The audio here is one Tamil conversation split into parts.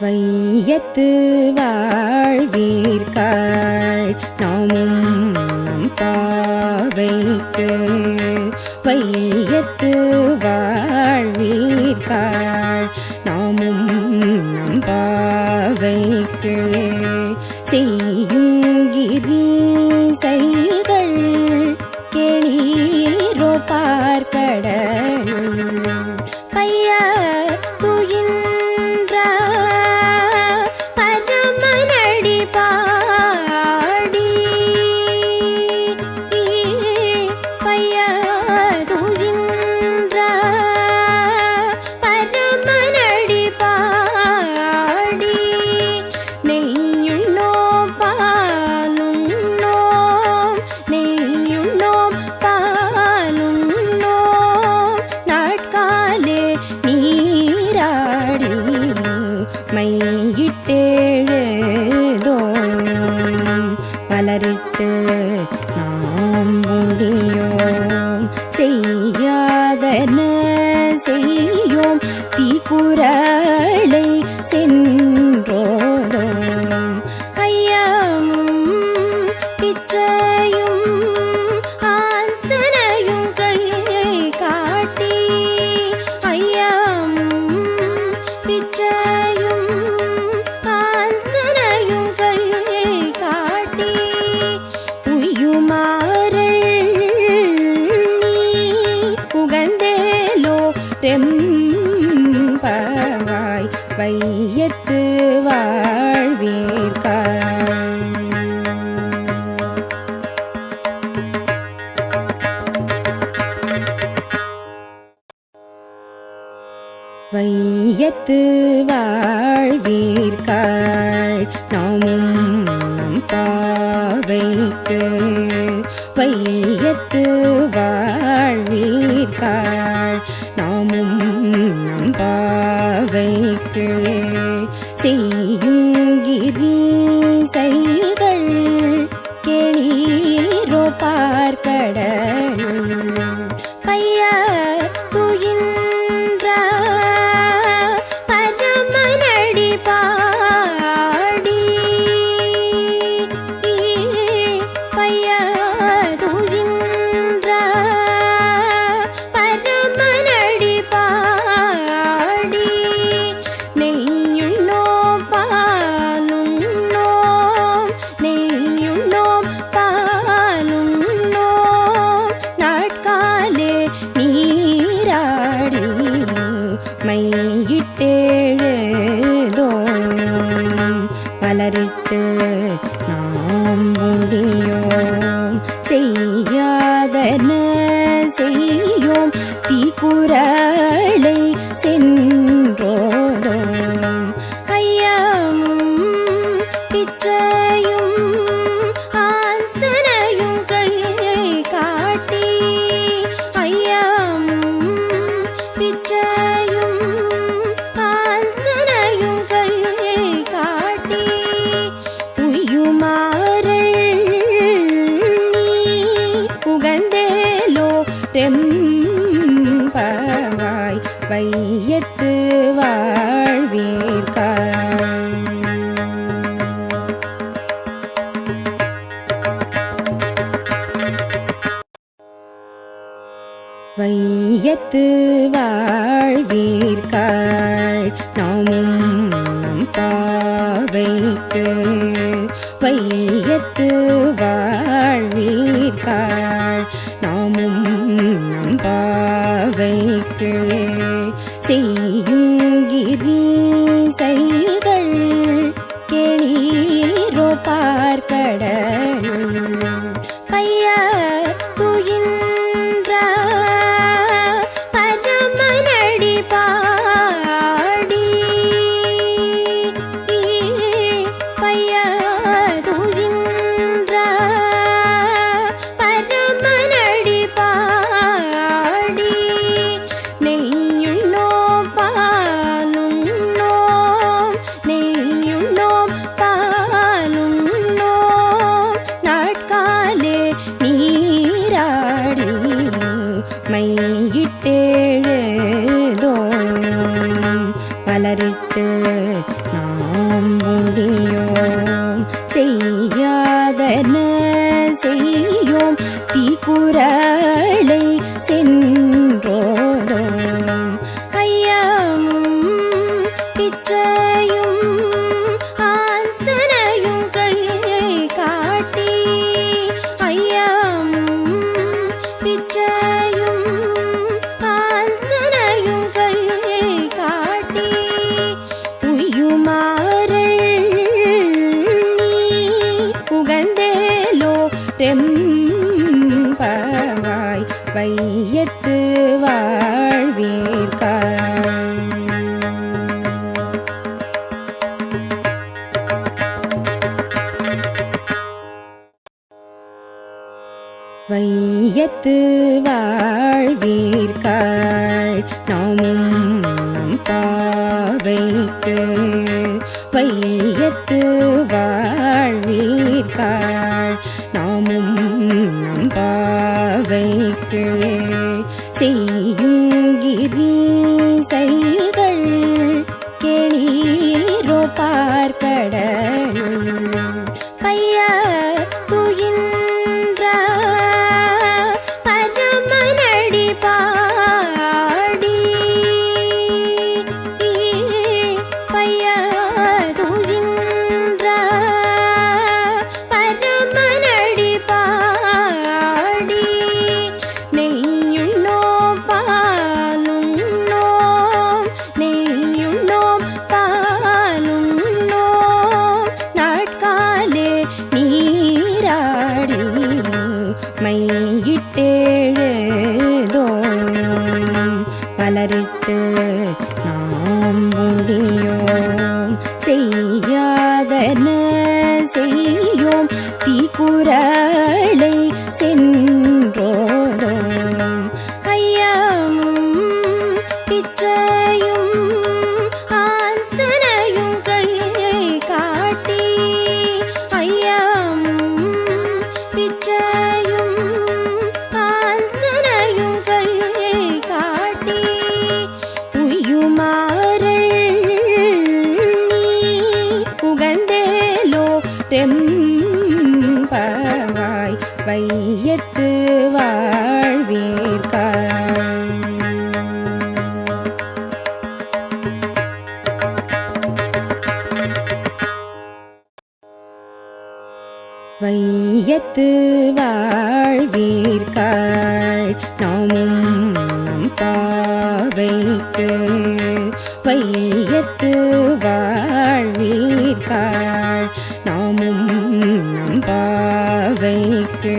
வையத்து வாழ்வீர்காள். நாமும் நம் பாவைக்கு வையத்து வாழ்வீர்காள். நாமும் நம் பாவைக்கு செய்யும் கிரி செய்கள் கேளீரோபாய் பலரிட்டு நாம் உண்டியோ பயத்து வாழ்வீர்கள். நாமும் நம் பாவைக்கு பையத்து வாழ்வீர்கள். நாமும் நம் பாவைக்கு rainha. தெம்பவாய் வையத்து வாழ்வீர்கள் வையத்து வாழ்வீர்கள் நாமும் நம் பாவைக்கு வையத்து வாழ்வீர்கள் करते தீக்குறளை சென்று வையத்து வாழ்வீர்கள் நாமும் நம் பாவைக்கு வையத்து வாழ்வீர்கள் நாமும் நம் பாவைக்கு செய் வாழ்த்து வாழ்வீர்கள் நாமும் நம் பாவைக்கு வையத்து வாழ்வீர்கள் நாமும் நம் பாவைக்கு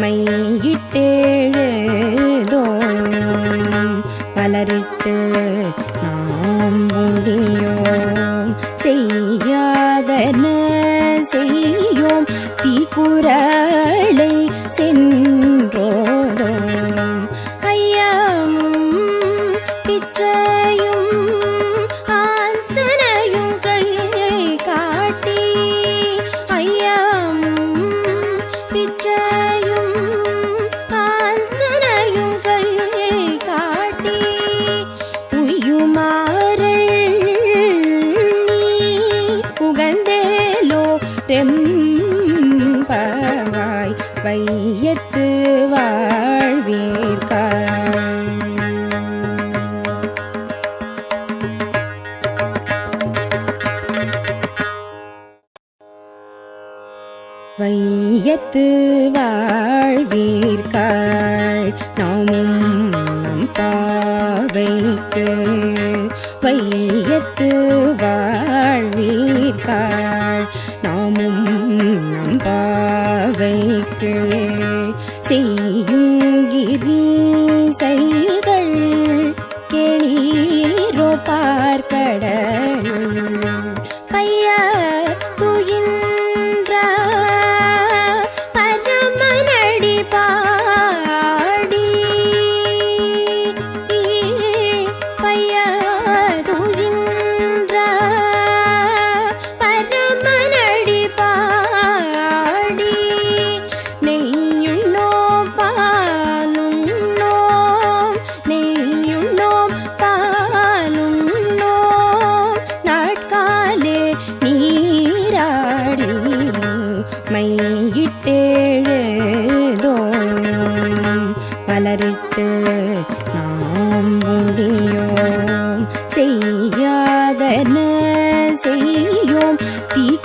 Mas தெம்பவாய் வையத்து வாழ்வீர்காய் வையத்து வாழ்வீர்காள் நாமும் நம் பாவைக்கு. வையத்து வாழ்வீர்காள் do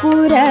தீக்குறளை